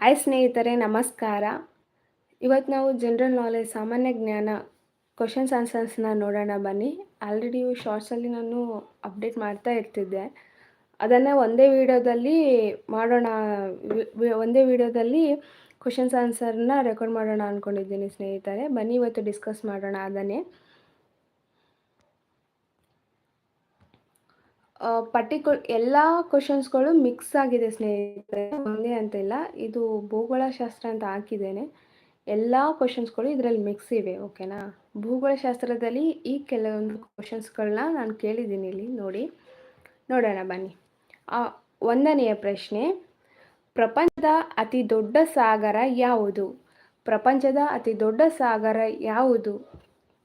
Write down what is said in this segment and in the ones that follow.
Hi ಸ್ನೇಹಿತರೆ, ನಮಸ್ಕಾರ. ಇವತ್ತು ನಾವು ಜನರಲ್ ನಾಲೆಜ್ ಸಾಮಾನ್ಯ ಜ್ಞಾನ ಕ್ವಶನ್ಸ್ ಆನ್ಸರ್ಸ್ನ ನೋಡೋಣ ಬನ್ನಿ. ಆಲ್ರೆಡಿ ಶಾರ್ಟ್ಸಲ್ಲಿ ನಾನು ಅಪ್ಡೇಟ್ ಮಾಡ್ತಾ ಇರ್ತಿದ್ದೆ. ಅದನ್ನು ಒಂದೇ ವಿಡಿಯೋದಲ್ಲಿ ಮಾಡೋಣ ಒಂದೇ ವಿಡಿಯೋದಲ್ಲಿ ಕ್ವಶನ್ಸ್ ಆನ್ಸರ್ನ ರೆಕಾರ್ಡ್ ಮಾಡೋಣ ಅಂದ್ಕೊಂಡಿದ್ದೀನಿ ಸ್ನೇಹಿತರೆ. ಬನ್ನಿ, ಇವತ್ತು ಡಿಸ್ಕಸ್ ಮಾಡೋಣ ಅದನ್ನೇ. ಪರ್ಟಿಕ್ಯು ಎಲ್ಲ ಕ್ವಶನ್ಸ್ಗಳು ಮಿಕ್ಸ್ ಆಗಿದೆ ಸ್ನೇಹಿತರೆ, ಒಂದೇ ಅಂತ ಇಲ್ಲ ಇದು ಭೂಗೋಳಶಾಸ್ತ್ರ ಅಂತ ಹಾಕಿದ್ದೇನೆ. ಎಲ್ಲ ಕ್ವಶನ್ಸ್ಗಳು ಇದರಲ್ಲಿ ಮಿಕ್ಸ್ ಇವೆ ಓಕೆನಾ ಭೂಗೋಳಶಾಸ್ತ್ರದಲ್ಲಿ ಈ ಕೆಲವೊಂದು ಕ್ವಶನ್ಸ್ಗಳನ್ನ ನಾನು ಕೇಳಿದ್ದೀನಿ ಇಲ್ಲಿ, ನೋಡಿ. ನೋಡೋಣ, ಬನ್ನಿ. ಒಂದನೆಯ ಪ್ರಶ್ನೆ. ಪ್ರಪಂಚದ ಅತಿ ದೊಡ್ಡ ಸಾಗರ ಯಾವುದು? ಪ್ರಪಂಚದ ಅತಿ ದೊಡ್ಡ ಸಾಗರ ಯಾವುದು?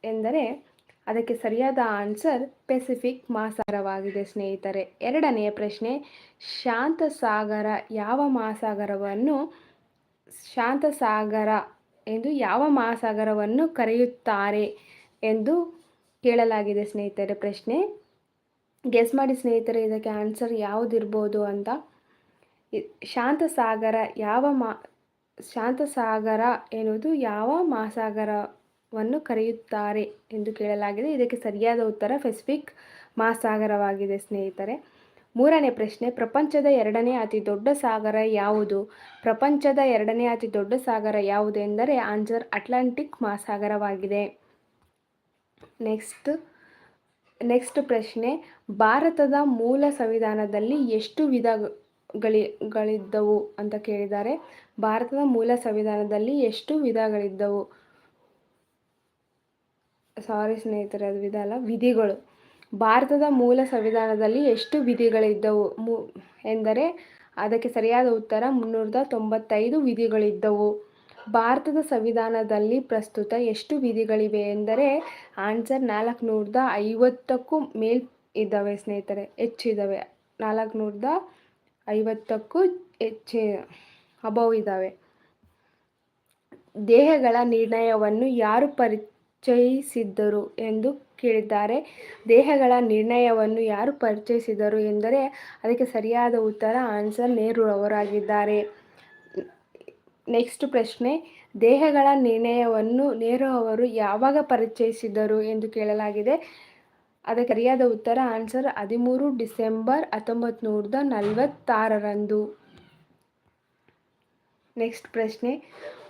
ಎಂದರೆ ಅದಕ್ಕೆ ಸರಿಯಾದ ಆನ್ಸರ್ ಪೆಸಿಫಿಕ್ ಮಹಾಸಾಗರವಾಗಿದೆ ಸ್ನೇಹಿತರೆ. ಎರಡನೆಯ ಪ್ರಶ್ನೆ ಶಾಂತ ಸಾಗರ ಯಾವ ಮಹಾಸಾಗರವನ್ನು ಶಾಂತ ಸಾಗರ ಎಂದು ಯಾವ ಮಹಾಸಾಗರವನ್ನು ಕರೆಯುತ್ತಾರೆ ಎಂದು ಕೇಳಲಾಗಿದೆ ಸ್ನೇಹಿತರೆ ಪ್ರಶ್ನೆ. ಗೆಸ್ ಮಾಡಿ ಸ್ನೇಹಿತರೆ ಇದಕ್ಕೆ ಆನ್ಸರ್ ಯಾವುದಿರ್ಬೋದು ಅಂತ. ಶಾಂತ ಸಾಗರ ಯಾವ ಮಾ ಶಾಂತ ಸಾಗರ ಎನ್ನುವುದು ಯಾವ ಮಹಾಸಾಗರವನ್ನು ಕರೆಯುತ್ತಾರೆ ಎಂದು ಕೇಳಲಾಗಿದೆ. ಇದಕ್ಕೆ ಸರಿಯಾದ ಉತ್ತರ ಪೆಸಿಫಿಕ್ ಮಹಾಸಾಗರವಾಗಿದೆ, ಸ್ನೇಹಿತರೆ. ಮೂರನೇ ಪ್ರಶ್ನೆ, ಪ್ರಪಂಚದ ಎರಡನೇ ಅತಿ ದೊಡ್ಡ ಸಾಗರ ಯಾವುದು? ಪ್ರಪಂಚದ ಎರಡನೇ ಅತಿ ದೊಡ್ಡ ಸಾಗರ ಯಾವುದು ಎಂದರೆ ಆನ್ಸರ್ ಅಟ್ಲಾಂಟಿಕ್ ಮಹಾಸಾಗರವಾಗಿದೆ. ನೆಕ್ಸ್ಟ್ ನೆಕ್ಸ್ಟ್ ಪ್ರಶ್ನೆ, ಭಾರತದ ಮೂಲ ಸಂವಿಧಾನದಲ್ಲಿ ಎಷ್ಟು ವಿಧಗಳಿದ್ದವು ಅಂತ ಕೇಳಿದ್ದಾರೆ. ಭಾರತದ ಮೂಲ ಸಂವಿಧಾನದಲ್ಲಿ ಎಷ್ಟು ವಿಧಗಳಿದ್ದವು? ಸಾರಿ ಸ್ನೇಹಿತರೆ, ಅದು ವಿಧ ಅಲ್ಲ. ವಿಧಿಗಳು. ಭಾರತದ ಮೂಲ ಸಂವಿಧಾನದಲ್ಲಿ ಎಷ್ಟು ವಿಧಿಗಳಿದ್ದವು? ಮು, ಎಂದರೆ ಅದಕ್ಕೆ ಸರಿಯಾದ ಉತ್ತರ ಮುನ್ನೂರದ ತೊಂಬತ್ತೈದು ವಿಧಿಗಳಿದ್ದವು. ಭಾರತದ ಸಂವಿಧಾನದಲ್ಲಿ ಪ್ರಸ್ತುತ ಎಷ್ಟು ವಿಧಿಗಳಿವೆ ಎಂದರೆ ಆನ್ಸರ್ ನಾಲ್ಕುನೂರದ ಐವತ್ತಕ್ಕೂ ಮೇಲ್ ಇದ್ದಾವೆ ಸ್ನೇಹಿತರೆ ಹೆಚ್ಚಿದ್ದಾವೆ ನಾಲ್ಕುನೂರದ ಐವತ್ತಕ್ಕೂ ಹೆಚ್ಚು ಅಬೌವ್ ಇದ್ದಾವೆ. ದೇಹಗಳ ನಿರ್ಣಯವನ್ನು ಯಾರು ಪರಿಚಯಿಸಿದ್ದರು ಎಂದು ಕೇಳಿದ್ದಾರೆ. ದೇಹಗಳ ನಿರ್ಣಯವನ್ನು ಯಾರು ಪರಿಚಯಿಸಿದರು ಎಂದರೆ ಅದಕ್ಕೆ ಸರಿಯಾದ ಉತ್ತರ ಆನ್ಸರ್ ನೆಹರು ಅವರಾಗಿದ್ದಾರೆ ನೆಕ್ಸ್ಟ್ ಪ್ರಶ್ನೆ, ದೇಹಗಳ ನಿರ್ಣಯವನ್ನು ನೆಹರು ಅವರು ಯಾವಾಗ ಪರಿಚಯಿಸಿದರು ಎಂದು ಕೇಳಲಾಗಿದೆ. ಅದಕ್ಕೆ ಸರಿಯಾದ ಉತ್ತರ ಆನ್ಸರ್ ಹದಿಮೂರು ಡಿಸೆಂಬರ್ ಹತ್ತೊಂಬತ್ತು ನೂರದ ನಲವತ್ತಾರರಂದು. ನೆಕ್ಸ್ಟ್ ಪ್ರಶ್ನೆ.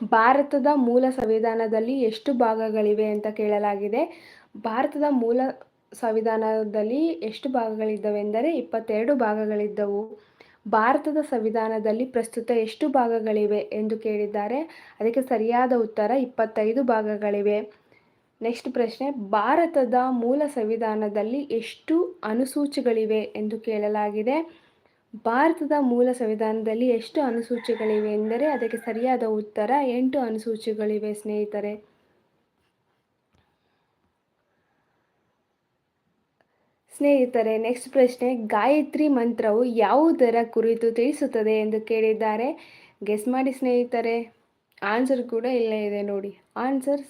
ಭಾರತದ ಮೂಲ ಸಂವಿಧಾನದಲ್ಲಿ ಎಷ್ಟು ಭಾಗಗಳಿವೆ ಅಂತ ಕೇಳಲಾಗಿದೆ. ಭಾರತದ ಮೂಲ ಸಂವಿಧಾನದಲ್ಲಿ ಎಷ್ಟು ಭಾಗಗಳಿದ್ದವೆಂದರೆ ಇಪ್ಪತ್ತೆರಡು ಭಾಗಗಳಿದ್ದವು. ಭಾರತದ ಸಂವಿಧಾನದಲ್ಲಿ ಪ್ರಸ್ತುತ ಎಷ್ಟು ಭಾಗಗಳಿವೆ ಎಂದು ಕೇಳಿದ್ದಾರೆ. ಅದಕ್ಕೆ ಸರಿಯಾದ ಉತ್ತರ ಇಪ್ಪತ್ತೈದು ಭಾಗಗಳಿವೆ. ನೆಕ್ಸ್ಟ್ ಪ್ರಶ್ನೆ. ಭಾರತದ ಮೂಲ ಸಂವಿಧಾನದಲ್ಲಿ ಎಷ್ಟು ಅನುಸೂಚಿಗಳಿವೆ ಎಂದು ಕೇಳಲಾಗಿದೆ. ಭಾರತದ ಮೂಲ ಸಂವಿಧಾನದಲ್ಲಿ ಎಷ್ಟು ಅನುಸೂಚಿಗಳಿವೆ ಎಂದರೆ ಅದಕ್ಕೆ ಸರಿಯಾದ ಉತ್ತರ ಎಂಟು ಅನುಸೂಚಿಗಳಿವೆ, ಸ್ನೇಹಿತರೆ. ಸ್ನೇಹಿತರೆ ನೆಕ್ಸ್ಟ್ ಪ್ರಶ್ನೆ, ಗಾಯತ್ರಿ ಮಂತ್ರವು ಯಾವುದರ ಕುರಿತು ತಿಳಿಸುತ್ತದೆ ಎಂದು ಕೇಳಿದ್ದಾರೆ. ಗೆಸ್ ಮಾಡಿ, ಸ್ನೇಹಿತರೆ. ಆನ್ಸರ್ ಕೂಡ ಇಲ್ಲೇ ಇದೆ ನೋಡಿ. ಆನ್ಸರ್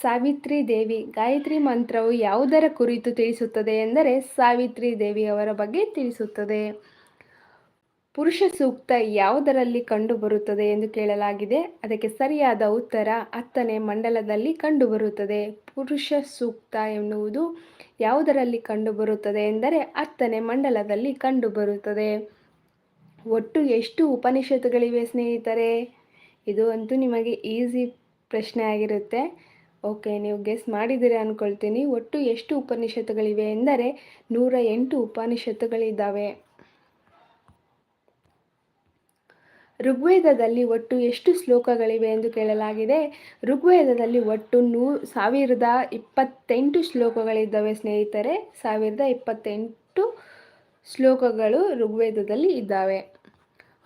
ಸಾವಿತ್ರಿ ದೇವಿ. ಗಾಯತ್ರಿ ಮಂತ್ರವು ಯಾವುದರ ಕುರಿತು ತಿಳಿಸುತ್ತದೆ ಎಂದರೆ ಸಾವಿತ್ರಿ ದೇವಿ ಅವರ ಬಗ್ಗೆ ತಿಳಿಸುತ್ತದೆ. ಪುರುಷ ಸೂಕ್ತ ಯಾವುದರಲ್ಲಿ ಕಂಡುಬರುತ್ತದೆ ಎಂದು ಕೇಳಲಾಗಿದೆ. ಅದಕ್ಕೆ ಸರಿಯಾದ ಉತ್ತರ ಹತ್ತನೇ ಮಂಡಲದಲ್ಲಿ ಕಂಡುಬರುತ್ತದೆ. ಪುರುಷ ಸೂಕ್ತ ಎನ್ನುವುದು ಯಾವುದರಲ್ಲಿ ಕಂಡುಬರುತ್ತದೆ ಎಂದರೆ ಹತ್ತನೇ ಮಂಡಲದಲ್ಲಿ ಕಂಡುಬರುತ್ತದೆ. ಒಟ್ಟು ಎಷ್ಟು ಉಪನಿಷತ್ತುಗಳಿವೆ ಸ್ನೇಹಿತರೆ? ಇದು ಅಂತೂ ನಿಮಗೆ ಈಸಿ ಪ್ರಶ್ನೆ ಆಗಿರುತ್ತೆ. ಓಕೆ, ನೀವು ಗೆಸ್ ಮಾಡಿದ್ದೀರಿ ಅಂದ್ಕೊಳ್ತೀನಿ ಒಟ್ಟು ಎಷ್ಟು ಉಪನಿಷತ್ತುಗಳಿವೆ ಎಂದರೆ ನೂರ ಎಂಟು ಉಪನಿಷತ್ತುಗಳಿದ್ದಾವೆ. ಋಗ್ವೇದದಲ್ಲಿ ಒಟ್ಟು ಎಷ್ಟು ಶ್ಲೋಕಗಳಿವೆ ಎಂದು ಕೇಳಲಾಗಿದೆ. ಋಗ್ವೇದದಲ್ಲಿ ಒಟ್ಟು ನೂ, ಸಾವಿರದ ಇಪ್ಪತ್ತೆಂಟು ಶ್ಲೋಕಗಳಿದ್ದಾವೆ ಸ್ನೇಹಿತರೆ. ಸಾವಿರದ ಇಪ್ಪತ್ತೆಂಟು ಶ್ಲೋಕಗಳು ಋಗ್ವೇದದಲ್ಲಿ ಇದ್ದಾವೆ.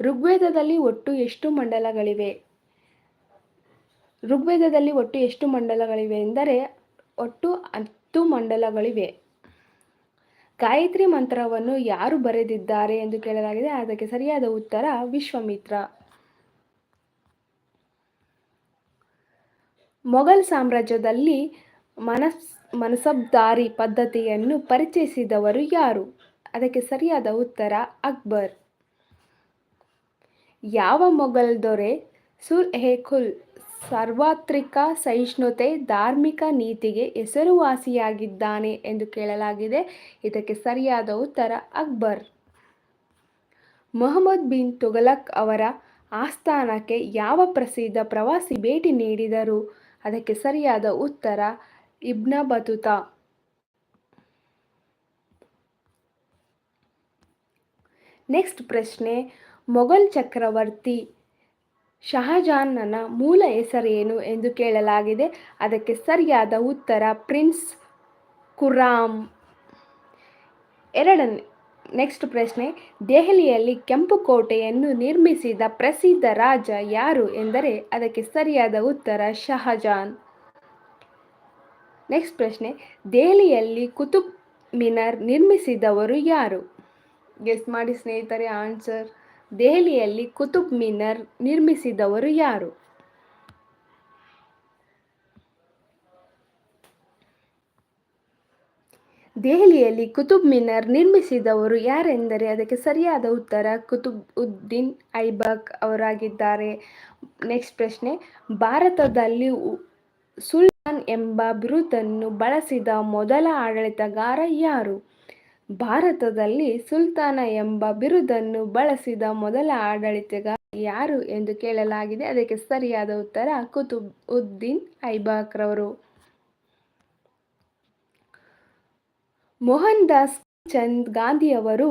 ಋಗ್ವೇದದಲ್ಲಿ ಒಟ್ಟು ಎಷ್ಟು ಮಂಡಲಗಳಿವೆ? ಋಗ್ವೇದದಲ್ಲಿ ಒಟ್ಟು ಎಷ್ಟು ಮಂಡಲಗಳಿವೆ ಎಂದರೆ, ಒಟ್ಟು ಹತ್ತು ಮಂಡಲಗಳಿವೆ. ಗಾಯತ್ರಿ ಮಂತ್ರವನ್ನು ಯಾರು ಬರೆದಿದ್ದಾರೆ ಎಂದು ಕೇಳಲಾಗಿದೆ. ಅದಕ್ಕೆ ಸರಿಯಾದ ಉತ್ತರ ವಿಶ್ವಮಿತ್ರ. ಮೊಘಲ್ ಸಾಮ್ರಾಜ್ಯದಲ್ಲಿ ಮನಸ್, ಮನಸಬ್ದಾರಿ ಪದ್ಧತಿಯನ್ನು ಪರಿಚಯಿಸಿದವರು ಯಾರು? ಅದಕ್ಕೆ ಸರಿಯಾದ ಉತ್ತರ ಅಕ್ಬರ್. ಯಾವ ಮೊಘಲ್ ದೊರೆ ಸುರ್ ಎ ಸಾರ್ವತ್ರಿಕ ಸಹಿಷ್ಣುತೆ ಧಾರ್ಮಿಕ ನೀತಿಗೆ ಹೆಸರುವಾಸಿಯಾಗಿದ್ದಾನೆ ಎಂದು ಕೇಳಲಾಗಿದೆ. ಇದಕ್ಕೆ ಸರಿಯಾದ ಉತ್ತರ, ಅಕ್ಬರ್. ಮೊಹಮ್ಮದ್ ಬಿನ್ ತುಗಲಕ್ ಅವರ ಆಸ್ಥಾನಕ್ಕೆ ಯಾವ ಪ್ರಸಿದ್ಧ ಪ್ರವಾಸಿ ಭೇಟಿ ನೀಡಿದರು? ಅದಕ್ಕೆ ಸರಿಯಾದ ಉತ್ತರ, ಇಬ್ನ ಬತುತಾ. ನೆಕ್ಸ್ಟ್ ಪ್ರಶ್ನೆ, ಮೊಘಲ್ ಚಕ್ರವರ್ತಿ ಶಹಜಾನನ ಮೂಲ ಹೆಸರೇನು ಎಂದು ಕೇಳಲಾಗಿದೆ. ಅದಕ್ಕೆ ಸರಿಯಾದ ಉತ್ತರ, ಪ್ರಿನ್ಸ್ ಕುರಾಮ್. ಎರಡನೇ ನೆಕ್ಸ್ಟ್ ಪ್ರಶ್ನೆ. ದೆಹಲಿಯಲ್ಲಿ ಕೆಂಪು ಕೋಟೆಯನ್ನು ನಿರ್ಮಿಸಿದ ಪ್ರಸಿದ್ಧ ರಾಜ ಯಾರು ಎಂದರೆ ಅದಕ್ಕೆ ಸರಿಯಾದ ಉತ್ತರ, ಶಹಜಾನ್. ನೆಕ್ಸ್ಟ್ ಪ್ರಶ್ನೆ. ದೆಹಲಿಯಲ್ಲಿ ಕುತುಬ್ ಮಿನಾರ್ ನಿರ್ಮಿಸಿದವರು ಯಾರು? ಗೆಸ್ ಮಾಡಿ ಸ್ನೇಹಿತರೆ ಆನ್ಸರ್ ದೆಹಲಿಯಲ್ಲಿ ಕುತುಬ್ ಮಿನಾರ್ ನಿರ್ಮಿಸಿದವರು ಯಾರು? ದೆಹಲಿಯಲ್ಲಿ ಕುತುಬ್ ಮಿನಾರ್ ನಿರ್ಮಿಸಿದವರು ಯಾರೆಂದರೆ ಅದಕ್ಕೆ ಸರಿಯಾದ ಉತ್ತರ ಕುತುಬ್ ಉದ್ದೀನ್ ಐಬಕ್ ಅವರಾಗಿದ್ದಾರೆ. ನೆಕ್ಸ್ಟ್ ಪ್ರಶ್ನೆ, ಭಾರತದಲ್ಲಿ ಸುಲ್ತಾನ್ ಎಂಬ ಬಿರುದನ್ನು ಬಳಸಿದ ಮೊದಲ ಆಡಳಿತಗಾರ ಯಾರು? ಭಾರತದಲ್ಲಿ ಸುಲ್ತಾನ ಎಂಬ ಬಿರುದನ್ನು ಬಳಸಿದ ಮೊದಲ ಆಡಳಿತಗಾರ ಯಾರು ಎಂದು ಕೇಳಲಾಗಿದೆ. ಅದಕ್ಕೆ ಸರಿಯಾದ ಉತ್ತರ ಕುತುಬ್ ಉದ್ದೀನ್ ಐಬಾಕ್ರವರು ಮೋಹನ್ ದಾಸ್ ಚಂದ್ ಗಾಂಧಿಯವರು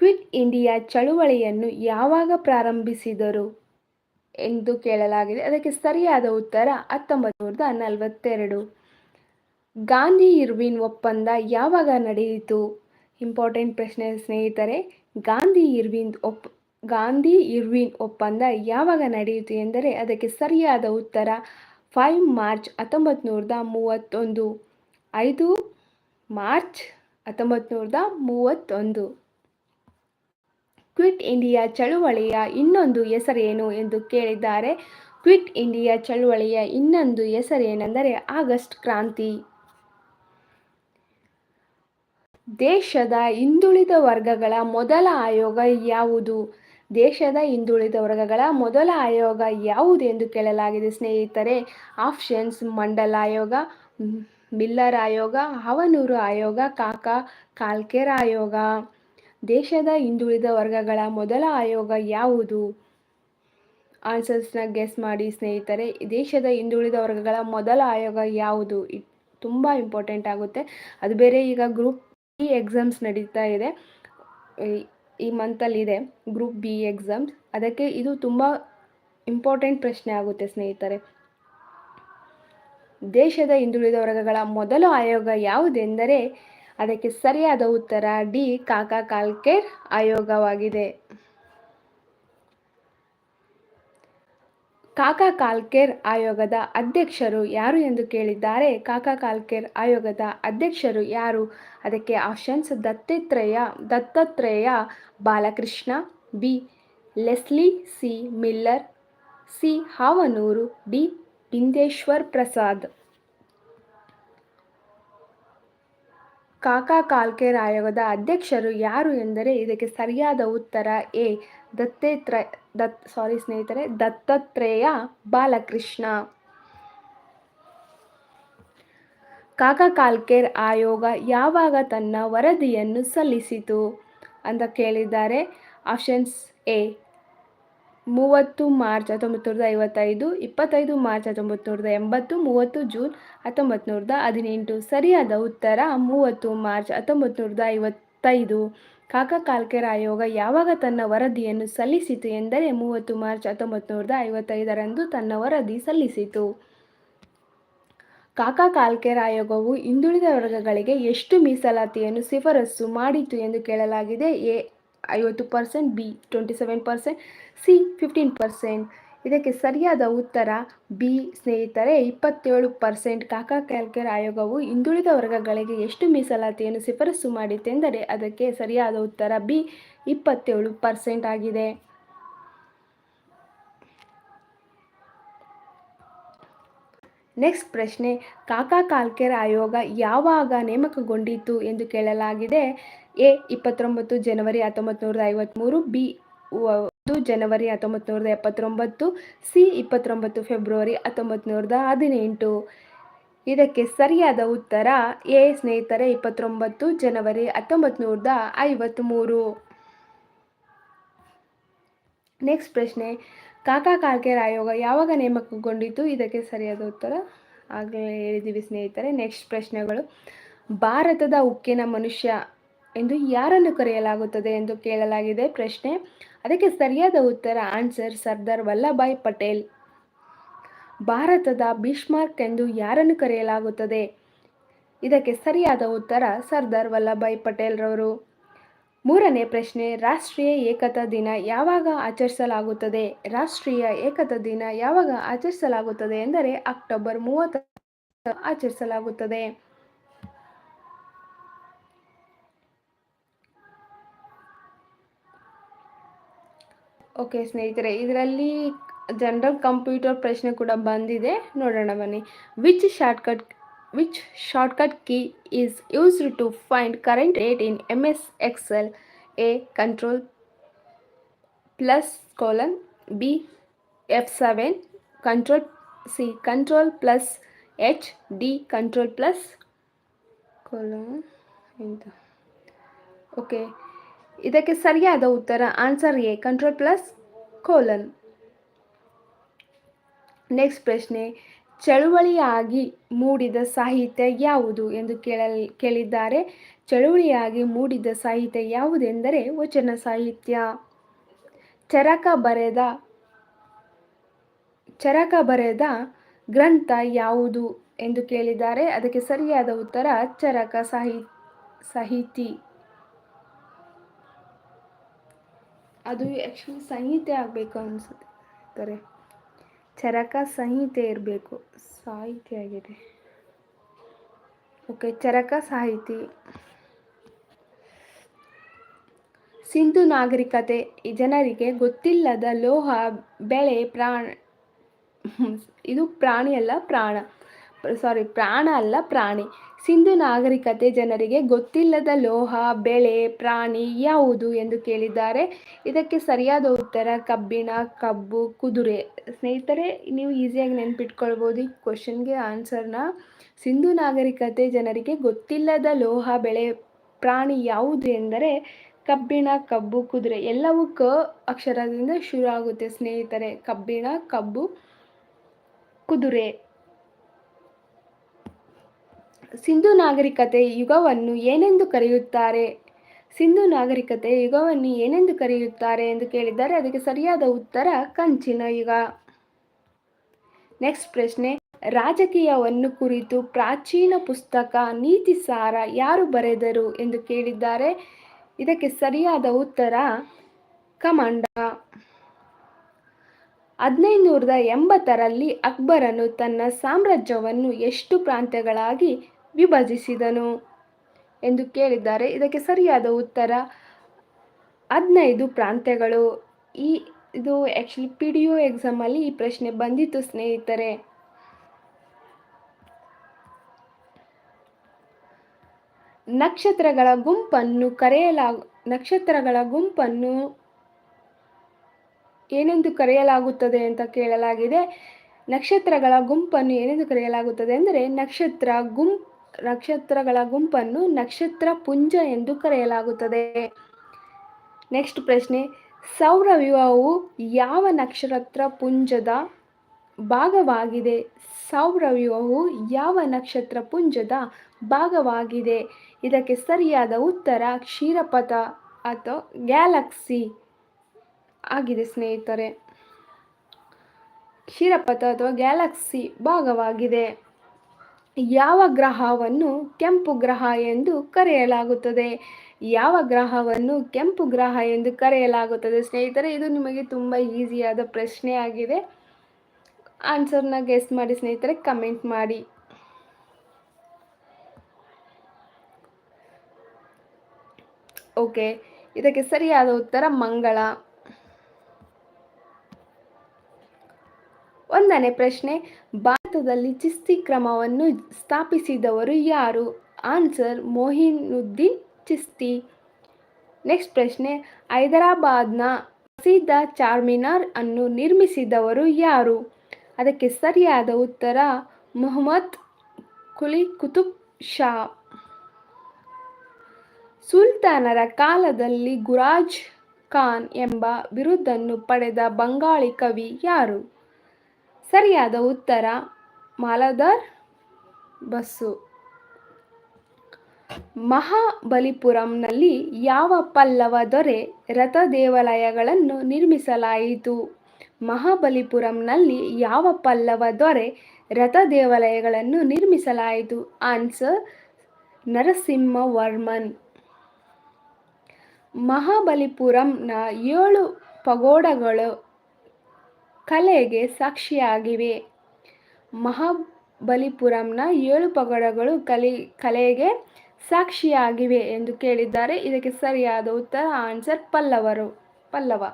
ಕ್ವಿಟ್ ಇಂಡಿಯಾ ಚಳುವಳಿಯನ್ನು ಯಾವಾಗ ಪ್ರಾರಂಭಿಸಿದರು ಎಂದು ಕೇಳಲಾಗಿದೆ. ಅದಕ್ಕೆ ಸರಿಯಾದ ಉತ್ತರ ಹತ್ತೊಂಬತ್ತು ನೂರದ ನಲವತ್ತೆರಡು. ಗಾಂಧಿ ಇರ್ವಿನ್ ಒಪ್ಪಂದ ಯಾವಾಗ ನಡೆಯಿತು? ಇಂಪಾರ್ಟೆಂಟ್ ಪ್ರಶ್ನೆ ಸ್ನೇಹಿತರೆ, ಗಾಂಧಿ ಇರ್ವಿನ್ ಒಪ್, ಗಾಂಧಿ ಇರ್ವಿನ್ ಒಪ್ಪಂದ ಯಾವಾಗ ನಡೆಯಿತು ಎಂದರೆ ಅದಕ್ಕೆ ಸರಿಯಾದ ಉತ್ತರ ಫೈವ್ ಮಾರ್ಚ್ ಹತ್ತೊಂಬತ್ತು ನೂರದ ಮೂವತ್ತೊಂದು. ಐದು ಮಾರ್ಚ್ ಹತ್ತೊಂಬತ್ತು ನೂರದ ಮೂವತ್ತೊಂದು. ಕ್ವಿಟ್ ಇಂಡಿಯಾ ಚಳುವಳಿಯ ಇನ್ನೊಂದು ಹೆಸರೇನು ಎಂದು ಕೇಳಿದ್ದಾರೆ? ಕ್ವಿಟ್ ಇಂಡಿಯಾ ಚಳುವಳಿಯ ಇನ್ನೊಂದು ಹೆಸರೇನೆಂದರೆ ಆಗಸ್ಟ್ ಕ್ರಾಂತಿ. ದೇಶದ ಹಿಂದುಳಿದ ವರ್ಗಗಳ ಮೊದಲ ಆಯೋಗ ಯಾವುದು? ದೇಶದ ಹಿಂದುಳಿದ ವರ್ಗಗಳ ಮೊದಲ ಆಯೋಗ ಯಾವುದು ಎಂದು ಕೇಳಲಾಗಿದೆ ಸ್ನೇಹಿತರೆ. ಆಪ್ಷನ್ಸ್ ಮಂಡಲ ಆಯೋಗ, ಮಿಲ್ಲರ್ ಆಯೋಗ, ಹವನೂರು ಆಯೋಗ, ಕಾಕಾ ಕಾಲ್ಕೆರ್ ಆಯೋಗ. ದೇಶದ ಹಿಂದುಳಿದ ವರ್ಗಗಳ ಮೊದಲ ಆಯೋಗ ಯಾವುದು? ಆನ್ಸರ್ಸ್ನ ಗೆಸ್ ಮಾಡಿ ಸ್ನೇಹಿತರೆ. ದೇಶದ ಹಿಂದುಳಿದ ವರ್ಗಗಳ ಮೊದಲ ಆಯೋಗ ಯಾವುದು? ತುಂಬ ಇಂಪಾರ್ಟೆಂಟ್ ಆಗುತ್ತೆ. ಅದು ಬೇರೆ ಈಗ ಗ್ರೂಪ್ ಬಿ ಎಕ್ಸಾಮ್ಸ್ ನಡೀತಾ ಇದೆ. ಈ ಮಂತಲ್ಲಿದೆ ಗ್ರೂಪ್ ಬಿ ಎಕ್ಸಾಮ್ಸ್ ಅದಕ್ಕೆ ಇದು ತುಂಬ ಇಂಪಾರ್ಟೆಂಟ್ ಪ್ರಶ್ನೆ ಆಗುತ್ತೆ ಸ್ನೇಹಿತರೆ. ದೇಶದ ಹಿಂದುಳಿದ ವರ್ಗಗಳ ಮೊದಲ ಆಯೋಗ ಯಾವುದೆಂದರೆ, ಅದಕ್ಕೆ ಸರಿಯಾದ ಉತ್ತರ ಡಿ ಕಾಕಾ ಕಾಲ್ಕೇರ್ ಆಯೋಗವಾಗಿದೆ. ಕಾಕಾ ಕಾಲ್ಕೇರ್ ಆಯೋಗದ ಅಧ್ಯಕ್ಷರು ಯಾರು ಎಂದು ಕೇಳಿದ್ದಾರೆ? ಕಾಕಾ ಕಾಲ್ಕೇರ್ ಆಯೋಗದ ಅಧ್ಯಕ್ಷರು ಯಾರು? ಅದಕ್ಕೆ options Dattatreya Dattatreya Balakrishna, B Leslie, C Miller, C Havanur, D Bindeshwar Prasad. Kaka Kalelkar ಆಯೋಗದ ಅಧ್ಯಕ್ಷರು ಯಾರು ಎಂದರೆ ಇದಕ್ಕೆ ಸರಿಯಾದ ಉತ್ತರ ಎ ದತ್ತೇತ್ರ, ದತ್ ಸಾರಿ ಸ್ನೇಹಿತರೆ, ದತ್ತಾತ್ರೇಯ ಬಾಲಕೃಷ್ಣ. ಕಾಕಾ ಕಾಲ್ಕೇರ್ ಆಯೋಗ ಯಾವಾಗ ತನ್ನ ವರದಿಯನ್ನು ಸಲ್ಲಿಸಿತು ಅಂತ ಕೇಳಿದ್ದಾರೆ. ಆಪ್ಷನ್ಸ್ ಎ, ಮೂವತ್ತು ಮಾರ್ಚ್ ಹತ್ತೊಂಬತ್ತು ನೂರದ ಐವತ್ತೈದು, ಇಪ್ಪತ್ತೈದು ಮಾರ್ಚ್ ಹತ್ತೊಂಬತ್ತು ನೂರದ ಎಂಬತ್ತು, ಮೂವತ್ತು ಜೂನ್ ಹತ್ತೊಂಬತ್ತು ನೂರದ ಹದಿನೆಂಟು. ಸರಿಯಾದ ಉತ್ತರ ಮೂವತ್ತು ಮಾರ್ಚ್ ಹತ್ತೊಂಬತ್ತು ನೂರದ ಐವತ್ತೈದು. ಕಾಕಾ ಕಾಲ್ಕೆರ್ ಆಯೋಗ ಯಾವಾಗ ತನ್ನ ವರದಿಯನ್ನು ಸಲ್ಲಿಸಿತು ಎಂದರೆ ಮೂವತ್ತು ಮಾರ್ಚ್ ಹತ್ತೊಂಬತ್ತು ನೂರದ ಐವತ್ತೈದರಂದು ತನ್ನ ವರದಿ ಸಲ್ಲಿಸಿತು. ಕಾಕಾ ಕಾಲ್ಕೆರ್ ಆಯೋಗವು ಹಿಂದುಳಿದ ವರ್ಗಗಳಿಗೆ ಎಷ್ಟು ಮೀಸಲಾತಿಯನ್ನು ಶಿಫಾರಸು ಮಾಡಿತು ಎಂದು ಕೇಳಲಾಗಿದೆ. ಎ ಐವತ್ತು percent, B twenty seven percent, C fifteen percent. ಇದಕ್ಕೆ ಸರಿಯಾದ ಉತ್ತರ ಬಿ, ಸ್ನೇಹಿತರೆ, ಇಪ್ಪತ್ತೇಳು ಪರ್ಸೆಂಟ್ ಕಾಕಾ ಕ್ಯಾಲ್ಕರ್ ಆಯೋಗವು ಹಿಂದುಳಿದ ವರ್ಗಗಳಿಗೆ ಎಷ್ಟು ಮೀಸಲಾತಿಯನ್ನು ಶಿಫಾರಸು ಮಾಡಿತೆಂದರೆ ಅದಕ್ಕೆ ಸರಿಯಾದ ಉತ್ತರ ಬಿ, ಇಪ್ಪತ್ತೇಳು ಪರ್ಸೆಂಟ್ ಆಗಿದೆ. ನೆಕ್ಸ್ಟ್ ಪ್ರಶ್ನೆ, ಕಾಕಾ ಕಾಲ್ಕೆರ್ ಆಯೋಗ ಯಾವಾಗ ನೇಮಕಗೊಂಡಿತು ಎಂದು ಕೇಳಲಾಗಿದೆ. ಎ, ಇಪ್ಪತ್ತೊಂಬತ್ತು ಜನವರಿ ಹತ್ತೊಂಬತ್ತು ನೂರ ಐವತ್ತ್ಮೂರು ಬಿ ಜನವರಿ ಹತ್ತೊಂಬತ್ತು ನೂರದ ಎಪ್ಪತ್ತೊಂಬತ್ತು, ಸಿ ಇಪ್ಪತ್ತೊಂಬತ್ತು ಫೆಬ್ರವರಿ ಹತ್ತೊಂಬತ್ತು ನೂರದ ಹದಿನೆಂಟು. ಇದಕ್ಕೆ ಸರಿಯಾದ ಉತ್ತರ, ಎ ಸ್ನೇಹಿತರೆ, ಇಪ್ಪತ್ತೊಂಬತ್ತು ಜನವರಿ ಹತ್ತೊಂಬತ್ತು ನೂರದ ಐವತ್ತ್ಮೂರು ನೆಕ್ಸ್ಟ್ ಪ್ರಶ್ನೆ, ಕಾಕಾ ಕಾಲ್ಕೆರ್ ಆಯೋಗ ಯಾವಾಗ ನೇಮಕಗೊಂಡಿತು? ಇದಕ್ಕೆ ಸರಿಯಾದ ಉತ್ತರ ಆಗಲೇ ಹೇಳಿದ್ದೀವಿ ಸ್ನೇಹಿತರೆ. ನೆಕ್ಸ್ಟ್ ಪ್ರಶ್ನೆಗಳು, ಭಾರತದ ಉಕ್ಕಿನ ಮನುಷ್ಯ ಎಂದು ಯಾರನ್ನು ಕರೆಯಲಾಗುತ್ತದೆ ಎಂದು ಕೇಳಲಾಗಿದೆ ಪ್ರಶ್ನೆ. ಅದಕ್ಕೆ ಸರಿಯಾದ ಉತ್ತರ ಆನ್ಸರ್ ಸರ್ದಾರ್ ವಲ್ಲಭಾಯ್ ಪಟೇಲ್. ಭಾರತದ ಬಿಷ್ಮಾರ್ಕ್ ಎಂದು ಯಾರನ್ನು ಕರೆಯಲಾಗುತ್ತದೆ? ಇದಕ್ಕೆ ಸರಿಯಾದ ಉತ್ತರ ಸರ್ದಾರ್ ವಲ್ಲಭಾಯ್ ಪಟೇಲ್ರವರು. ಮೂರನೇ ಪ್ರಶ್ನೆ, ರಾಷ್ಟ್ರೀಯ ಏಕತಾ ದಿನ ಯಾವಾಗ ಆಚರಿಸಲಾಗುತ್ತದೆ? ರಾಷ್ಟ್ರೀಯ ಏಕತಾ ದಿನ ಯಾವಾಗ ಆಚರಿಸಲಾಗುತ್ತದೆ? ಎಂದರೆ ಅಕ್ಟೋಬರ್ ಮೂವತ್ತ ಆಚರಿಸಲಾಗುತ್ತದೆ. ಓಕೆ ಸ್ನೇಹಿತರೆ, ಇದರಲ್ಲಿ ಜನರಲ್ ಕಂಪ್ಯೂಟರ್ ಪ್ರಶ್ನೆ ಕೂಡ ಬಂದಿದೆ. ನೋಡೋಣ ಬನ್ನಿ. Which shortcut which shortcut key is used to find current rate in M S Excel A control plus colon B F seven control C control plus H D control plus colon ಎಂತ? Okay ಇದಕ್ಕೆ ಸರಿಯಾದ ಉತ್ತರ, answer A control plus colon next ಪ್ರಶ್ನೆ, ಚಳುವಳಿಯಾಗಿ ಮೂಡಿದ ಸಾಹಿತ್ಯ ಯಾವುದು ಎಂದು ಕೇಳಲ್, ಕೇಳಿದ್ದಾರೆ. ಚಳುವಳಿಯಾಗಿ ಮೂಡಿದ ಸಾಹಿತ್ಯ ಯಾವುದೆಂದರೆ ವಚನ ಸಾಹಿತ್ಯ. ಚರಕ ಬರೆದ ಚರಕ ಬರೆದ ಗ್ರಂಥ ಯಾವುದು ಎಂದು ಕೇಳಿದ್ದಾರೆ. ಅದಕ್ಕೆ ಸರಿಯಾದ ಉತ್ತರ, ಚರಕ ಸಾಹಿ, ಸಾಹಿತಿ. ಅದು ಆ್ಯಕ್ಚುಲಿ ಸಂಹಿತೆ ಆಗಬೇಕು ಅನಿಸುತ್ತೆ. ಚರಕ ಸಂಹಿತೆ ಇರಬೇಕು. ಸಾಹಿತಿ ಆಗಿದೆ. ಓಕೆ ಚರಕ ಸಾಹಿತಿ. ಸಿಂಧು ನಾಗರಿಕತೆ ಜನರಿಗೆ ಗೊತ್ತಿಲ್ಲದ ಲೋಹ, ಬೆಳೆ, ಪ್ರಾಣ, ಇದು ಪ್ರಾಣಿ ಅಲ್ಲ, ಪ್ರಾಣ. ಸಾರಿ ಪ್ರಾಣ ಅಲ್ಲ, ಪ್ರಾಣಿ. ಸಿಂಧು ನಾಗರಿಕತೆ ಜನರಿಗೆ ಗೊತ್ತಿಲ್ಲದ ಲೋಹ, ಬೆಳೆ, ಪ್ರಾಣಿ ಯಾವುದು ಎಂದು ಕೇಳಿದ್ದಾರೆ. ಇದಕ್ಕೆ ಸರಿಯಾದ ಉತ್ತರ, ಕಬ್ಬಿಣ, ಕಬ್ಬು, ಕುದುರೆ. ಸ್ನೇಹಿತರೆ, ನೀವು ಈಸಿಯಾಗಿ ನೆನ್ಪಿಟ್ಕೊಳ್ಬೋದು ಈ ಕ್ವಶನ್ಗೆ ಆನ್ಸರ್ನ. ಸಿಂಧು ನಾಗರಿಕತೆ ಜನರಿಗೆ ಗೊತ್ತಿಲ್ಲದ ಲೋಹ, ಬೆಳೆ, ಪ್ರಾಣಿ ಯಾವುದು ಎಂದರೆ ಕಬ್ಬಿಣ, ಕಬ್ಬು, ಕುದುರೆ. ಎಲ್ಲವೂ ಕ ಅಕ್ಷರದಿಂದ ಶುರು ಆಗುತ್ತೆ ಸ್ನೇಹಿತರೆ. ಕಬ್ಬಿಣ, ಕಬ್ಬು, ಕುದುರೆ. ಸಿಂಧು ನಾಗರಿಕತೆ ಯುಗವನ್ನು ಏನೆಂದು ಕರೆಯುತ್ತಾರೆ? ಸಿಂಧು ನಾಗರಿಕತೆ ಯುಗವನ್ನು ಏನೆಂದು ಕರೆಯುತ್ತಾರೆ ಎಂದು ಕೇಳಿದ್ದಾರೆ ಅದಕ್ಕೆ ಸರಿಯಾದ ಉತ್ತರ ಕಂಚಿನ ಯುಗ. ನೆಕ್ಸ್ಟ್ ಪ್ರಶ್ನೆ. ರಾಜಕೀಯವನ್ನು ಕುರಿತು ಪ್ರಾಚೀನ ಪುಸ್ತಕ ನೀತಿ ಸಾರ ಯಾರು ಬರೆದರು ಎಂದು ಕೇಳಿದ್ದಾರೆ. ಇದಕ್ಕೆ ಸರಿಯಾದ ಉತ್ತರ ಕಮಾಂಡ. ಹದಿನೈದುನೂರದ ಎಂಬತ್ತರಲ್ಲಿ ಅಕ್ಬರನು ತನ್ನ ಸಾಮ್ರಾಜ್ಯವನ್ನು ಎಷ್ಟು ಪ್ರಾಂತ್ಯಗಳಾಗಿ ವಿಭಜಿಸಿದನು ಎಂದು ಕೇಳಿದ್ದಾರೆ. ಇದಕ್ಕೆ ಸರಿಯಾದ ಉತ್ತರ, ಹದಿನೈದು ಪ್ರಾಂತ್ಯಗಳು. ಈ, ಇದು ಆ್ಯಕ್ಚುಲಿ ಪಿ ಡಿ ಯು ಎಕ್ಸಾಮಲ್ಲಿ ಈ ಪ್ರಶ್ನೆ ಬಂದಿತ್ತು, ಸ್ನೇಹಿತರೆ. ನಕ್ಷತ್ರಗಳ ಗುಂಪನ್ನು ಕರೆಯಲಾಗ ನಕ್ಷತ್ರಗಳ ಗುಂಪನ್ನು ಏನೆಂದು ಕರೆಯಲಾಗುತ್ತದೆ ಅಂತ ಕೇಳಲಾಗಿದೆ. ನಕ್ಷತ್ರಗಳ ಗುಂಪನ್ನು ಏನೆಂದು ಕರೆಯಲಾಗುತ್ತದೆ ಅಂದರೆ ನಕ್ಷತ್ರ ಗುಂಪು ನಕ್ಷತ್ರಗಳ ಗುಂಪನ್ನು ನಕ್ಷತ್ರ ಪುಂಜ ಎಂದು ಕರೆಯಲಾಗುತ್ತದೆ. ನೆಕ್ಸ್ಟ್ ಪ್ರಶ್ನೆ ಸೌರವ್ಯೂಹವು ಯಾವ ನಕ್ಷತ್ರ ಪುಂಜದ ಭಾಗವಾಗಿದೆ? ಸೌರವ್ಯೂಹವು ಯಾವ ನಕ್ಷತ್ರ ಪುಂಜದ ಭಾಗವಾಗಿದೆ? ಇದಕ್ಕೆ ಸರಿಯಾದ ಉತ್ತರ ಕ್ಷೀರಪಥ ಅಥವಾ ಗ್ಯಾಲಕ್ಸಿ ಆಗಿದೆ ಸ್ನೇಹಿತರೆ. ಕ್ಷೀರಪಥ ಅಥವಾ ಗ್ಯಾಲಕ್ಸಿ ಭಾಗವಾಗಿದೆ. ಯಾವ ಗ್ರಹವನ್ನು ಕೆಂಪು ಗ್ರಹ ಎಂದು ಕರೆಯಲಾಗುತ್ತದೆ? ಯಾವ ಗ್ರಹವನ್ನು ಕೆಂಪು ಗ್ರಹ ಎಂದು ಕರೆಯಲಾಗುತ್ತದೆ? ಸ್ನೇಹಿತರೆ, ಇದು ನಿಮಗೆ ತುಂಬ ಈಸಿಯಾದ ಪ್ರಶ್ನೆ ಆಗಿದೆ ಆನ್ಸರ್ನ ಗೆಸ್ ಮಾಡಿ ಸ್ನೇಹಿತರೆ ಕಮೆಂಟ್ ಮಾಡಿ. ಓಕೆ ಇದಕ್ಕೆ ಸರಿಯಾದ ಉತ್ತರ ಮಂಗಳ. ಒಂದನೇ ಪ್ರಶ್ನೆ ಭಾರತದಲ್ಲಿ ಚಿಸ್ತಿ ಕ್ರಮವನ್ನು ಸ್ಥಾಪಿಸಿದವರು ಯಾರು? ಆನ್ಸರ್, ಮೊಹಿನುದ್ದೀನ್ ಚಿಸ್ತಿ. ನೆಕ್ಸ್ಟ್ ಪ್ರಶ್ನೆ, ಹೈದರಾಬಾದ್ನ ಪ್ರಸಿದ್ಧ ಚಾರ್ಮಿನಾರ್ ಅನ್ನು ನಿರ್ಮಿಸಿದವರು ಯಾರು? ಅದಕ್ಕೆ ಸರಿಯಾದ ಉತ್ತರ, ಮೊಹಮ್ಮದ್ ಕುಲಿ ಕುತುಬ್ ಶಾ ಸುಲ್ತಾನರ ಕಾಲದಲ್ಲಿ ಗುರಾಜ್ ಖಾನ್ ಎಂಬ ಬಿರುದನ್ನು ಪಡೆದ ಬಂಗಾಳಿ ಕವಿ ಯಾರು? ಸರಿಯಾದ ಉತ್ತರ ಮಾಲದಾರ್ ಬಸ್ಸು. ಮಹಾಬಲಿಪುರಂನಲ್ಲಿ ಯಾವ ಪಲ್ಲವ ದೊರೆ ರಥ ದೇವಾಲಯಗಳನ್ನು ನಿರ್ಮಿಸಲಾಯಿತು? ಮಹಾಬಲಿಪುರಂನಲ್ಲಿ ಯಾವ ಪಲ್ಲವ ದೊರೆ ರಥ ದೇವಾಲಯಗಳನ್ನು ನಿರ್ಮಿಸಲಾಯಿತು? ಆನ್ಸರ್, ನರಸಿಂಹವರ್ಮನ್. ಮಹಾಬಲಿಪುರಂನ ಏಳು ಪಗೋಡಗಳು ಕಲೆಗೆ ಸಾಕ್ಷಿಯಾಗಿವೆ. ಮಹಾಬಲಿಪುರಂನ ಏಳು ಪಗಡಗಳು ಕಲಿ, ಕಲೆಗೆ ಸಾಕ್ಷಿಯಾಗಿವೆ ಎಂದು ಕೇಳಿದ್ದಾರೆ. ಇದಕ್ಕೆ ಸರಿಯಾದ ಉತ್ತರ, ಆನ್ಸರ್ ಪಲ್ಲವರು, ಪಲ್ಲವ.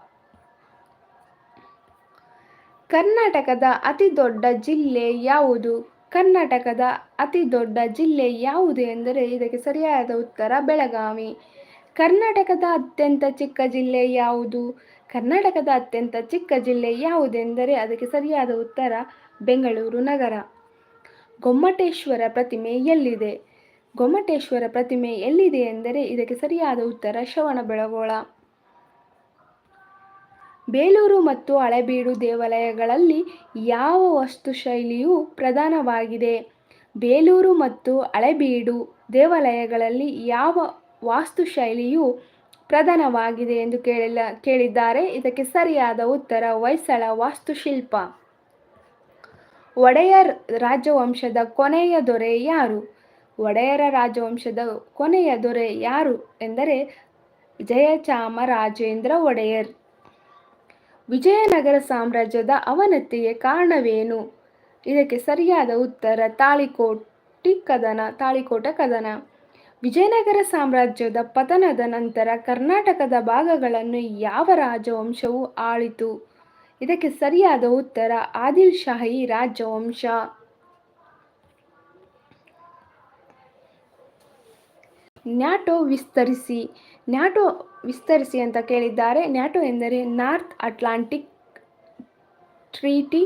ಕರ್ನಾಟಕದ ಅತಿ ದೊಡ್ಡ ಜಿಲ್ಲೆ ಯಾವುದು? ಕರ್ನಾಟಕದ ಅತಿ ದೊಡ್ಡ ಜಿಲ್ಲೆ ಯಾವುದು ಎಂದರೆ ಇದಕ್ಕೆ ಸರಿಯಾದ ಉತ್ತರ, ಬೆಳಗಾವಿ. ಕರ್ನಾಟಕದ ಅತ್ಯಂತ ಚಿಕ್ಕ ಜಿಲ್ಲೆ ಯಾವುದು? ಕರ್ನಾಟಕದ ಅತ್ಯಂತ ಚಿಕ್ಕ ಜಿಲ್ಲೆ ಯಾವುದೆಂದರೆ ಅದಕ್ಕೆ ಸರಿಯಾದ ಉತ್ತರ ಬೆಂಗಳೂರು ನಗರ. ಗೊಮ್ಮಟೇಶ್ವರ ಪ್ರತಿಮೆ ಎಲ್ಲಿದೆ? ಗೊಮ್ಮಟೇಶ್ವರ ಪ್ರತಿಮೆ ಎಲ್ಲಿದೆ ಎಂದರೆ ಇದಕ್ಕೆ ಸರಿಯಾದ ಉತ್ತರ ಶ್ರವಣಬೆಳಗೊಳ ಬೇಲೂರು ಮತ್ತು ಹಳೆಬೀಡು ದೇವಾಲಯಗಳಲ್ಲಿ ಯಾವ ವಾಸ್ತುಶೈಲಿಯು ಪ್ರಧಾನವಾಗಿದೆ? ಬೇಲೂರು ಮತ್ತು ಹಳೆಬೀಡು ದೇವಾಲಯಗಳಲ್ಲಿ ಯಾವ ವಾಸ್ತುಶೈಲಿಯು ಪ್ರಧಾನವಾಗಿದೆ ಎಂದು ಕೇಳಿಲ್ಲ, ಕೇಳಿದ್ದಾರೆ? ಇದಕ್ಕೆ ಸರಿಯಾದ ಉತ್ತರ, ಹೊಯ್ಸಳ ವಾಸ್ತುಶಿಲ್ಪ. ಒಡೆಯರ್ ರಾಜವಂಶದ ಕೊನೆಯ ದೊರೆ ಯಾರು? ಒಡೆಯರ ರಾಜವಂಶದ ಕೊನೆಯ ದೊರೆ ಯಾರು? ಎಂದರೆ ಜಯಚಾಮರಾಜೇಂದ್ರ ಒಡೆಯರ್. ವಿಜಯನಗರ ಸಾಮ್ರಾಜ್ಯದ ಅವನತಿಗೆ ಕಾರಣವೇನು? ಇದಕ್ಕೆ ಸರಿಯಾದ ಉತ್ತರ, ತಾಳಿಕೋಟಿ ಕದನ, ತಾಳಿಕೋಟ ಕದನ. ವಿಜಯನಗರ ಸಾಮ್ರಾಜ್ಯದ ಪತನದ ನಂತರ ಕರ್ನಾಟಕದ ಭಾಗಗಳನ್ನು ಯಾವ ರಾಜವಂಶವು ಆಳಿತು? ಇದಕ್ಕೆ ಸರಿಯಾದ ಉತ್ತರ ಆದಿಲ್ ಶಾಹಿ ರಾಜವಂಶ. ನ್ಯಾಟೋ ವಿಸ್ತರಿಸಿ ನ್ಯಾಟೋ ವಿಸ್ತರಿಸಿ ಅಂತ ಕೇಳಿದ್ದಾರೆ. ನ್ಯಾಟೋ ಎಂದರೆ ನಾರ್ತ್ ಅಟ್ಲಾಂಟಿಕ್ ಟ್ರೀಟಿ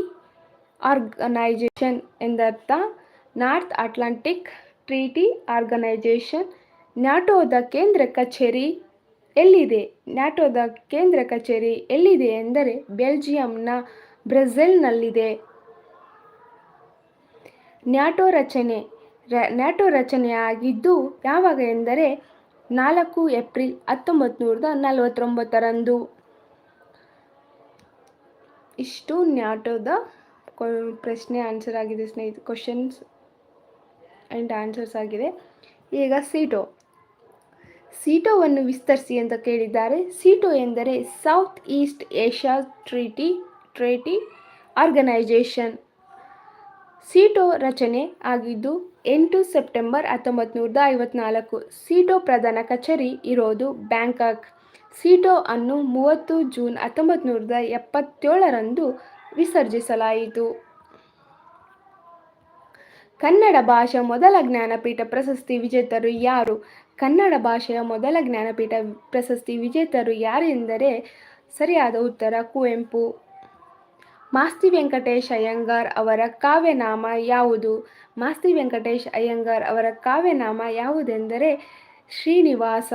ಆರ್ಗನೈಜೇಷನ್ ಎಂದರ್ಥ. ನಾರ್ತ್ ಅಟ್ಲಾಂಟಿಕ್ ಟ್ರೀಟಿ ಆರ್ಗನೈಜೇಷನ್ ನ್ಯಾಟೋದ ಕೇಂದ್ರ ಕಚೇರಿ ಎಲ್ಲಿದೆ? ನ್ಯಾಟೋದ ಕೇಂದ್ರ ಕಚೇರಿ ಎಲ್ಲಿದೆ ಎಂದರೆ ಬೆಲ್ಜಿಯಂನ ಬ್ರೆಜಿಲ್ನಲ್ಲಿದೆ ನ್ಯಾಟೋ ರಚನೆ ನ್ಯಾಟೋ ರಚನೆಯಾಗಿದ್ದು ಯಾವಾಗ ಎಂದರೆ ನಾಲ್ಕು ಏಪ್ರಿಲ್ ಹತ್ತೊಂಬತ್ತು ನೂರದ ನಲವತ್ತೊಂಬತ್ತರಂದು. ಇಷ್ಟು ನ್ಯಾಟೋದ ಪ್ರಶ್ನೆ ಆನ್ಸರ್ ಆಗಿದೆ ಸ್ನೇಹಿತ ಕ್ವಶನ್ಸ್ ಆ್ಯಂಡ್ ಆನ್ಸರ್ಸ್ ಆಗಿದೆ. ಈಗ ಸೀಟೋ ಸೀಟೋವನ್ನು ವಿಸ್ತರಿಸಿ ಅಂತ ಕೇಳಿದ್ದಾರೆ. ಸೀಟೋ ಎಂದರೆ South East Asia Treaty, Treaty Organization. SEATO ರಚನೆ ಆಗಿದ್ದು ಎಂಟು ಸೆಪ್ಟೆಂಬರ್ ಹತ್ತೊಂಬತ್ತು ನೂರದ ಐವತ್ನಾಲ್ಕು. ಸೀಟೋ ಪ್ರಧಾನ ಕಚೇರಿ ಇರೋದು ಬ್ಯಾಂಕಾಕ್. ಸೀಟೋ ಅನ್ನು ಮೂವತ್ತು ಜೂನ್ ಹತ್ತೊಂಬತ್ತು ನೂರದ ಎಪ್ಪತ್ತೇಳರಂದು ವಿಸರ್ಜಿಸಲಾಯಿತು. ಕನ್ನಡ ಭಾಷಾ ಮೊದಲ ಜ್ಞಾನಪೀಠ ಪ್ರಶಸ್ತಿ ವಿಜೇತರು ಯಾರು? ಕನ್ನಡ ಭಾಷೆಯ ಮೊದಲ ಜ್ಞಾನಪೀಠ ಪ್ರಶಸ್ತಿ ವಿಜೇತರು ಯಾರೆಂದರೆ ಸರಿಯಾದ ಉತ್ತರ ಕುವೆಂಪು. ಮಾಸ್ತಿ ವೆಂಕಟೇಶ್ ಅಯ್ಯಂಗಾರ್ ಅವರ ಕಾವ್ಯನಾಮ ಯಾವುದು? ಮಾಸ್ತಿ ವೆಂಕಟೇಶ್ ಅಯ್ಯಂಗಾರ್ ಅವರ ಕಾವ್ಯನಾಮ ಯಾವುದೆಂದರೆ ಶ್ರೀನಿವಾಸ.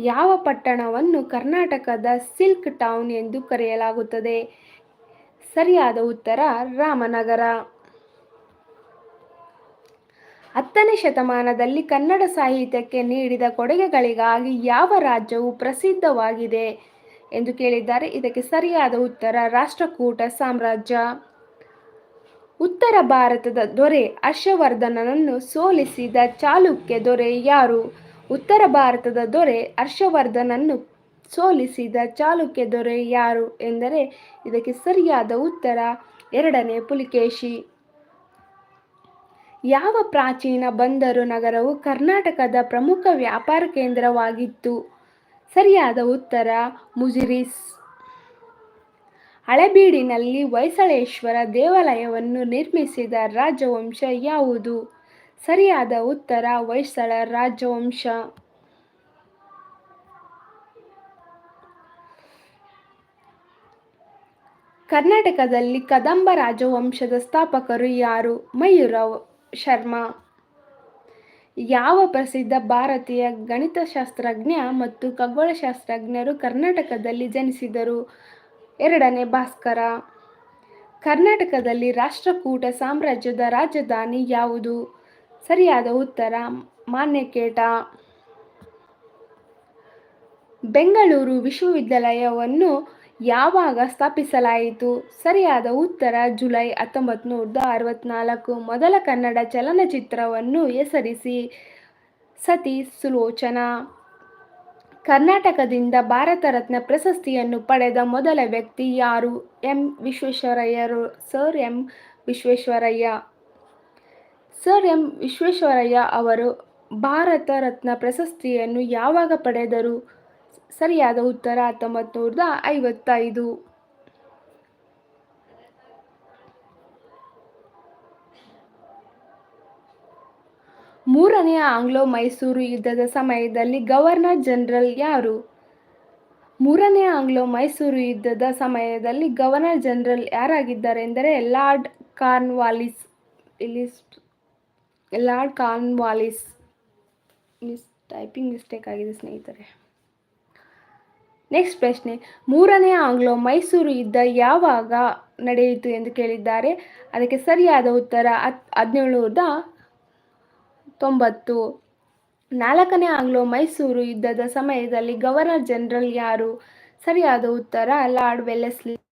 ಯಾವ ಪಟ್ಟಣವನ್ನು ಕರ್ನಾಟಕದ ಸಿಲ್ಕ್ ಟೌನ್ ಎಂದು ಕರೆಯಲಾಗುತ್ತದೆ? ಸರಿಯಾದ ಉತ್ತರ ರಾಮನಗರ. ಹತ್ತನೇ ಶತಮಾನದಲ್ಲಿ ಕನ್ನಡ ಸಾಹಿತ್ಯಕ್ಕೆ ನೀಡಿದ ಕೊಡುಗೆಗಳಿಗಾಗಿ ಯಾವ ರಾಜ್ಯವು ಪ್ರಸಿದ್ಧವಾಗಿದೆ ಎಂದು ಕೇಳಿದ್ದಾರೆ. ಇದಕ್ಕೆ ಸರಿಯಾದ ಉತ್ತರ, ರಾಷ್ಟ್ರಕೂಟ ಸಾಮ್ರಾಜ್ಯ. ಉತ್ತರ ಭಾರತದ ದೊರೆ ಹರ್ಷವರ್ಧನನನ್ನು ಸೋಲಿಸಿದ ಚಾಲುಕ್ಯ ದೊರೆ ಯಾರು? ಉತ್ತರ ಭಾರತದ ದೊರೆ ಹರ್ಷವರ್ಧನನ್ನು ಸೋಲಿಸಿದ ಚಾಲುಕ್ಯ ದೊರೆ ಯಾರು ಎಂದರೆ ಇದಕ್ಕೆ ಸರಿಯಾದ ಉತ್ತರ, ಎರಡನೇ ಪುಲಿಕೇಶಿ. ಯಾವ ಪ್ರಾಚೀನ ಬಂದರು ನಗರವು ಕರ್ನಾಟಕದ ಪ್ರಮುಖ ವ್ಯಾಪಾರ ಕೇಂದ್ರವಾಗಿತ್ತು? ಸರಿಯಾದ ಉತ್ತರ, ಮುಜಿರಿಸ್. ಹಳೆಬೀಡಿನಲ್ಲಿ ಹೊಯ್ಸಳೇಶ್ವರ ದೇವಾಲಯವನ್ನು ನಿರ್ಮಿಸಿದ ರಾಜವಂಶ ಯಾವುದು? ಸರಿಯಾದ ಉತ್ತರ, ಹೊಯ್ಸಳ ರಾಜವಂಶ. ಕರ್ನಾಟಕದಲ್ಲಿ ಕದಂಬ ರಾಜವಂಶದ ಸ್ಥಾಪಕರು ಯಾರು? ಮಯೂರ ಶರ್ಮಾ. ಯಾವ ಪ್ರಸಿದ್ಧ ಭಾರತೀಯ ಗಣಿತಶಾಸ್ತ್ರಜ್ಞ ಮತ್ತು ಖಗೋಳಶಾಸ್ತ್ರಜ್ಞರು ಕರ್ನಾಟಕದಲ್ಲಿ ಜನಿಸಿದರು? ಎರಡನೇ, ಭಾಸ್ಕರ. ಕರ್ನಾಟಕದಲ್ಲಿ ರಾಷ್ಟ್ರಕೂಟ ಸಾಮ್ರಾಜ್ಯದ ರಾಜಧಾನಿ ಯಾವುದು? ಸರಿಯಾದ ಉತ್ತರ, ಮಾನ್ಯಕೇಟ. ಬೆಂಗಳೂರು ವಿಶ್ವವಿದ್ಯಾಲಯವನ್ನು ಯಾವಾಗ ಸ್ಥಾಪಿಸಲಾಯಿತು? ಸರಿಯಾದ ಉತ್ತರ ಜುಲೈ ಹತ್ತೊಂಬತ್ತು ನೂರದ ಅರವತ್ನಾಲ್ಕು. ಮೊದಲ ಕನ್ನಡ ಚಲನಚಿತ್ರವನ್ನು ಹೆಸರಿಸಿ ಸತಿ ಸುಲೋಚನಾ. ಕರ್ನಾಟಕದಿಂದ ಭಾರತ ರತ್ನ ಪ್ರಶಸ್ತಿಯನ್ನು ಪಡೆದ ಮೊದಲ ವ್ಯಕ್ತಿ ಯಾರು? M. ವಿಶ್ವೇಶ್ವರಯ್ಯರು sir M. Visvesvaraya. Sir M. Visvesvaraya ಅವರು ಭಾರತ ರತ್ನ ಪ್ರಶಸ್ತಿಯನ್ನು ಯಾವಾಗ ಪಡೆದರು? ಸರಿಯಾದ ಉತ್ತರ ಹತ್ತೊಂಬತ್ತು ನೂರದ ಐವತ್ತೈದು. ಮೂರನೆಯ ಆಂಗ್ಲೋ ಮೈಸೂರು ಯುದ್ಧದ ಸಮಯದಲ್ಲಿ ಗವರ್ನರ್ ಜನರಲ್ ಯಾರು? ಮೂರನೆಯ ಆಂಗ್ಲೋ ಮೈಸೂರು ಯುದ್ಧದ ಸಮಯದಲ್ಲಿ ಗವರ್ನರ್ ಜನರಲ್ ಯಾರಾಗಿದ್ದಾರೆಂದರೆ ಲಾರ್ಡ್ ಕಾರ್ನ್ವಾಲಿಸ್ ಇಲ್ಲಿ Lord Cornwallis, miss, typing mistake ಆಗಿದೆ ಸ್ನೇಹಿತರೆ. ನೆಕ್ಸ್ಟ್ ಪ್ರಶ್ನೆ, ಮೂರನೇ ಆಂಗ್ಲೋ ಮೈಸೂರು ಯುದ್ಧ ಯಾವಾಗ ನಡೆಯಿತು ಎಂದು ಕೇಳಿದ್ದಾರೆ. ಅದಕ್ಕೆ ಸರಿಯಾದ ಉತ್ತರ ಹತ್, ಹದಿನೇಳುನೂರದ ತೊಂಬತ್ತು. ನಾಲ್ಕನೇ ಆಂಗ್ಲೋ ಮೈಸೂರು ಯುದ್ಧದ ಸಮಯದಲ್ಲಿ ಗವರ್ನರ್ ಜನರಲ್ ಯಾರು? ಸರಿಯಾದ ಉತ್ತರ ಲಾರ್ಡ್ ವೆಲ್ಲೆಸ್ಲಿ.